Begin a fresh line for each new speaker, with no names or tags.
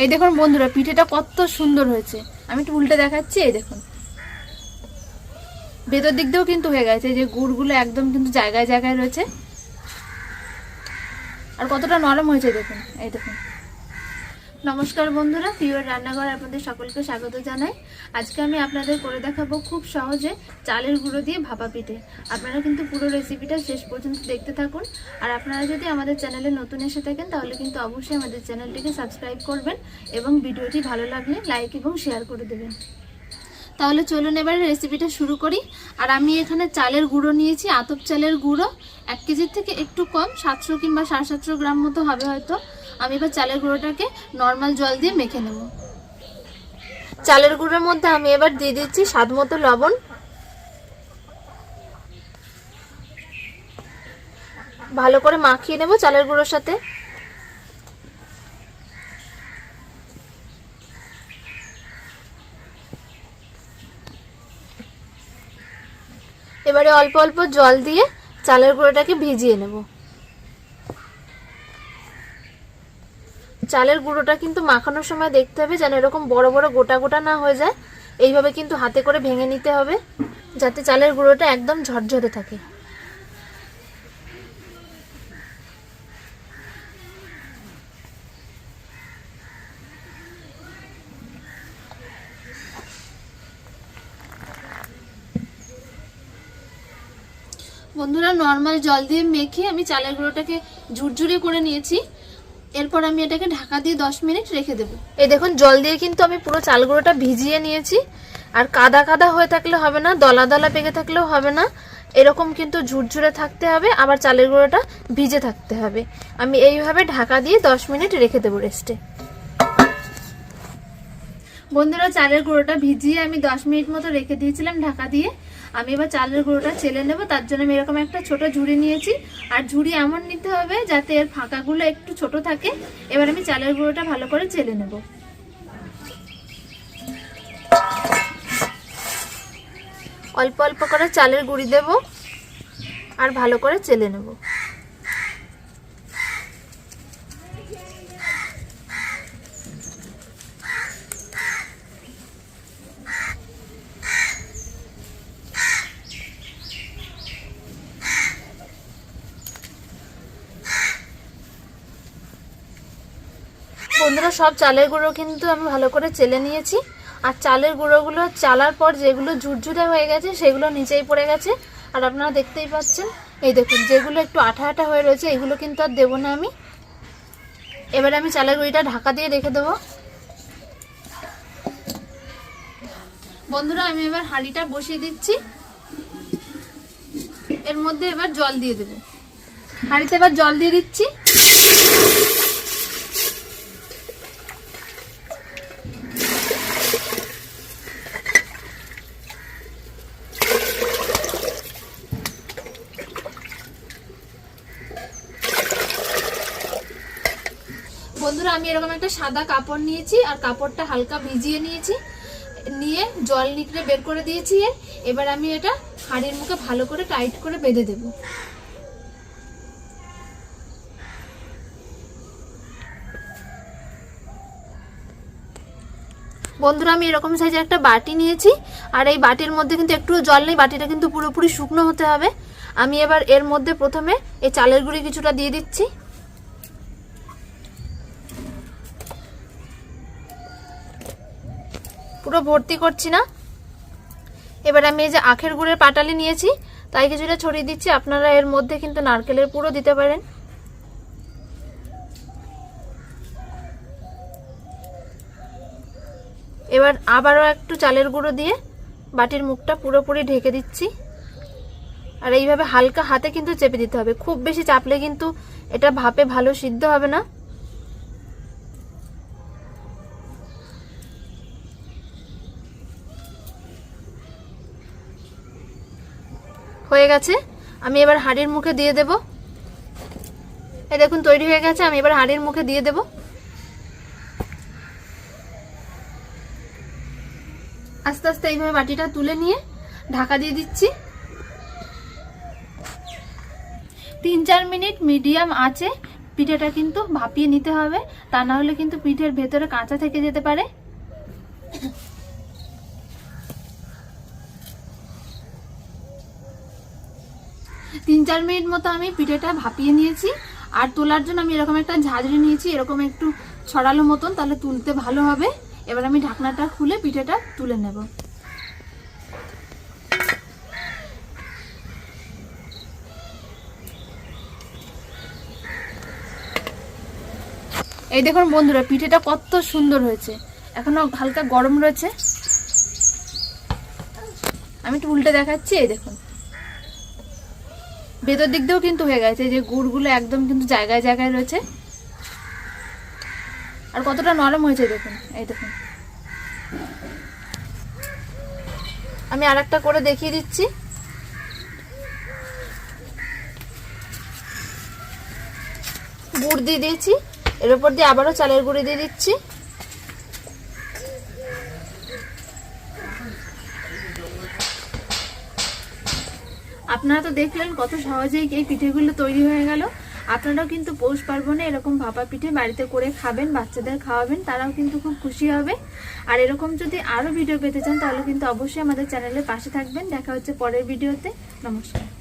এই দেখুন বন্ধুরা, পিঠেটা কত সুন্দর হয়েছে। আমি একটু উল্টে দেখাচ্ছি, এই দেখুন। ভেতর দিক দিয়েও কিন্তু হয়ে গেছে যে গুড়গুলো একদম কিন্তু জায়গায় জায়গায় রয়েছে। আর কতটা নরম হয়েছে, দেখুন, এই দেখুন। নমস্কার বন্ধুরা পিওর রান্নাঘর আপনাদের সকলকে স্বাগত জানাই। আজকে আমি আপনাদের করে দেখাবো খুব সহজে চালের গুঁড়ো দিয়ে ভাপা পিঠে। আপনারা কিন্তু পুরো রেসিপিটা শেষ পর্যন্ত দেখতে থাকুন। আর আপনারা যদি আমাদের চ্যানেলে নতুন এসে থাকেন, তাহলে কিন্তু অবশ্যই আমাদের চ্যানেলটিকে সাবস্ক্রাইব করবেন এবং ভিডিওটি ভালো লাগলে লাইক এবং শেয়ার করে দেবেন। তাহলে চলুন এবার রেসিপিটা শুরু করি। আর আমি এখানে চালের গুঁড়ো নিয়েছি, আতপ চালের গুঁড়ো। এক কেজির থেকে একটু কম, সাতশো কিংবা সাড়ে সাতশো গ্রাম মতো হবে হয়তো। আমি এবার চালের গুঁড়োটাকে নর্মাল জল দিয়ে মেখে নেব। চালের গুঁড়োর মধ্যে আমি এবার দিয়ে দিচ্ছি স্বাদ মতো লবণ। ভালো করে মাখিয়ে নেব চালের গুঁড়োর সাথে। এবারে অল্প অল্প জল দিয়ে চালের গুঁড়োটাকে ভিজিয়ে নেব। চালের গুঁড়োটা কিন্তু মাখানোর সময় দেখতে হবে যেন এরকম বড় বড় গোটা গোটা না হয়ে যায়। এইভাবে কিন্তু হাতে করে ভেঙে নিতে হবে, যাতে চালের গুঁড়োটা একদম ঝরঝরে থাকে। বন্ধুরা নর্মাল জল দিয়ে মেখে আমি চালের গুঁড়োটাকে ঝুরঝুরে করে নিয়েছি। এরপর আমি এটাকে ঢাকা দিয়ে দশ মিনিট রেখে দেবো। এই দেখুন, জল দিয়ে কিন্তু আমি পুরো চাল গুঁড়োটা ভিজিয়ে নিয়েছি। আর কাদা কাদা হয়ে থাকলে হবে না, দলা দলা পেকে থাকলেও হবে না। এরকম কিন্তু ঝুরঝুরে থাকতে হবে, আবার চালের গুঁড়োটা ভিজে থাকতে হবে। আমি এইভাবে ঢাকা দিয়ে দশ মিনিট রেখে দেবো রেস্টে বন্ধুরা, চালের গুঁড়োটা ভিজিয়ে আমি দশ মিনিট মতো রেখে দিয়েছিলাম ঢাকা দিয়ে। আমি এবার চালের গুঁড়োটা চেলে নেব। তার জন্য আমি এরকম একটা ছোট ঝুড়ি নিয়েছি। আর ঝুড়ি এমন নিতে হবে যাতে এর ফাঁকাগুলো একটু ছোট থাকে। এবার আমি চালের গুঁড়োটা ভালো করে চেলে নেব। অল্প অল্প করে চালের গুঁড়ি দেব আর ভালো করে চেলে নেব। বন্ধুরা, সব চালের গুঁড়ো কিন্তু আমি ভালো করে চেলে নিয়েছি। আর চালের গুঁড়োগুলো চালার পর যেগুলো ঝুরঝুরে হয়ে গেছে, সেগুলো নিচেই পড়ে গেছে। আর আপনারা দেখতেই পাচ্ছেন, এই দেখুন, যেগুলো একটু আঠা আঠা হয়ে রয়েছে, এগুলো কিন্তু আর দেবো না আমি। এবারে আমি চালের গুঁড়িটা ঢাকা দিয়ে রেখে দেবো। বন্ধুরা, আমি এবার হাঁড়িটা বসিয়ে দিচ্ছি। এর মধ্যে এবার জল দিয়ে দেবো। হাঁড়িতে এবার জল দিয়ে দিচ্ছি। বন্ধুরা, আমি এরকম একটা সাদা কাপড় নিয়েছি আর কাপড়টা হালকা ভিজিয়ে নিয়েছি। নিয়ে জল নিকড়ে বের করে দিয়েছি এবার আমি এটা হাঁড়ির মুখে ভালো করে টাইট করে বেঁধে দেব। বন্ধুরা, আমি এরকম সাইজের একটা বাটি নিয়েছি আর এই বাটির মধ্যে কিন্তু একটু জল নেই, বাটিটা কিন্তু পুরোপুরি শুকনো হতে হবে। আমি এবার এর মধ্যে প্রথমে এই চালের গুঁড়ি কিছুটা দিয়ে দিচ্ছি। পুরো ভর্তি করছি না। এবার আমি এই যে আখের গুড়ের পাটালি নিয়েছি, তাই কিছুটা ছড়িয়ে দিচ্ছি। আপনারা এর মধ্যে কিন্তু নারকেলের পুরো দিতে পারেন। এবার আবারও একটু চালের গুঁড়ো দিয়ে বাটির মুখটা পুরোপুরি ঢেকে দিচ্ছি। আর এইভাবে হালকা হাতে কিন্তু চেপে দিতে হবে। খুব বেশি চাপলে কিন্তু এটা ভাপে ভালো সিদ্ধ হবে না। হয়ে গেছে। আমি এবার হাঁড়ির মুখে দিয়ে দেব। এই দেখুন, তৈরি হয়ে গেছে। আমি এবার হাঁড়ির মুখে দিয়ে দেব। আস্তে আস্তে এইভাবে বাটিটা তুলে নিয়ে ঢাকা দিয়ে দিচ্ছি। তিন চার মিনিট মিডিয়াম আছে। পিঠেটা কিন্তু ভাপিয়ে নিতে হবে। তা না হলে কিন্তু পিঠের ভেতরে কাঁচা থেকে যেতে পারে। তিন চার মিনিট মতো আমি পিঠেটা ভাপিয়ে নিয়েছি। আর তোলার জন্য আমি এরকম একটা ঝাঁঝরি নিয়েছি, এরকম একটু ছড়ালো মতন, তাহলে তুলতে ভালো হবে। এবার আমি ঢাকনাটা খুলে পিঠেটা তুলে নেব। এই দেখুন বন্ধুরা, পিঠেটা কত সুন্দর হয়েছে। এখনও হালকা গরম রয়েছে। আমি একটু উল্টে দেখাচ্ছি, এই দেখুন। ভেতর দিক দিয়েও কিন্তু হয়ে গেছে যে গুড়গুলো একদম কিন্তু জায়গায় জায়গায় রয়েছে। আর কতটা নরম হয়েছে দেখুন, এই দেখুন। আমি আর করে দেখিয়ে দিচ্ছি। গুড় দিয়ে দিয়েছি, এর উপর দিয়ে আবারও চালের গুঁড়ি দিয়ে দিচ্ছি। আপনারা তো দেখলেন কত সহজেই এই পিঠেগুলো তৈরি হয়ে গেল। আপনারাও কিন্তু পৌষ পার্বণে এরকম ভাপা পিঠে বাড়িতে করে খাবেন, বাচ্চাদের খাওয়াবেন, তারাও কিন্তু খুব খুশি হবে। আর এরকম যদি আরও ভিডিও পেতে চান, তাহলে কিন্তু অবশ্যই আমাদের চ্যানেলের পাশে থাকবেন। দেখা হচ্ছে পরের ভিডিওতে নমস্কার।